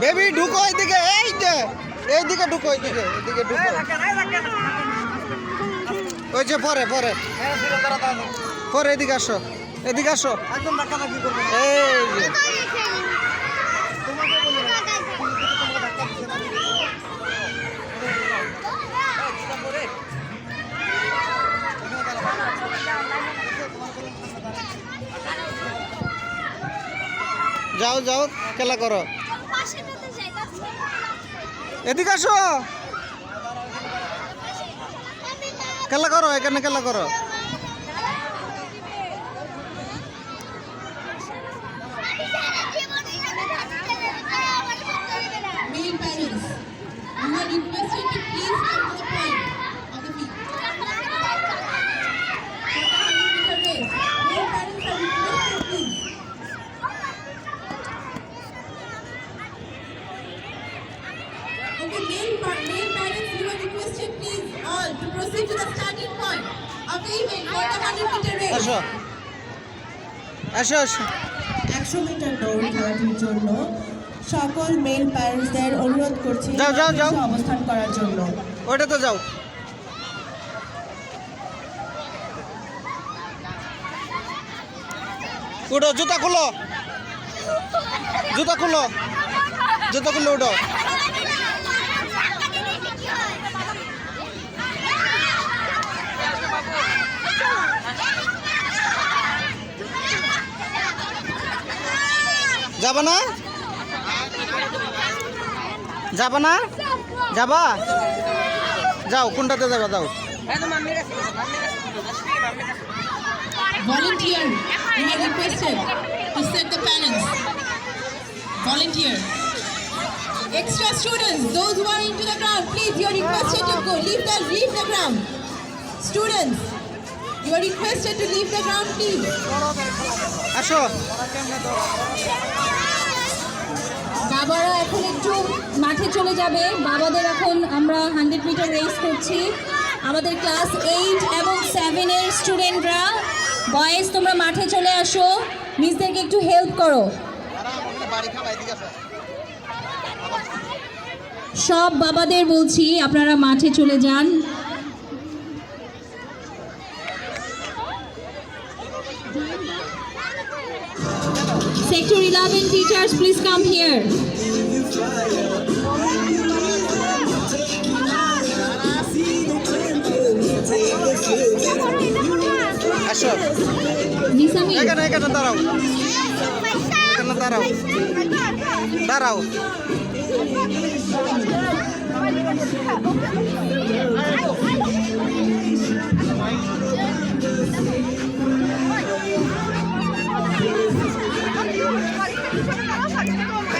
Baby ঢুকো এইদিকে এই যে এইদিকে ঢুকো এইদিকে এইদিকে ঢুকো। ওই যে পরে পরে। পরে এদিকে আসো এদিকে আসো। একদম এই যে। যাও যাও খেলা করো। এদিকে আসো। খেলা করো এখানে খেলা করো। Thank you are requested to please come to the point of the field. For the 100 meter race, male parents are requested please. Okay, male, male parents, you are requested please all to proceed to the starting point of the event for the 100 meter race. আসো আসো আসো একশো metre দৌড় খেলাটির জন্য সকল mail প্যারেন্টসদের অনুরোধ করছি যাও, যাও, যাও। অবস্থান করার জন্য ওইটা তো যাও উঠো জুতা খুলো জুতা খুলো জুতা খুলে উঠো যাবা না যাবা না যাবা যাও কোনটাতে যাবা যাও. Extra students, those who are into the ground, please, you are requested to go, leave the, leave the ground. Students, you are requested to leave the ground, please. আসো। বাবারা এখন একটু মাঠে চলে যাবে। বাবাদের এখন আমরা হান্ড্রেড মিটার রেস করছি। আমাদের ক্লাস এইট এবং সেভেনের স্টুডেন্টরা, বয়েজ তোমরা মাঠে চলে আসো। মিসদেরকে একটু হেল্প করো। সব বাবাদের বলছি, আপনারা মাঠে চলে যান। Sector 11 teachers, please come here. আসো নিসামি এখানে এখানে দাঁড়াও এখানে দাঁড়াও দাঁড়াও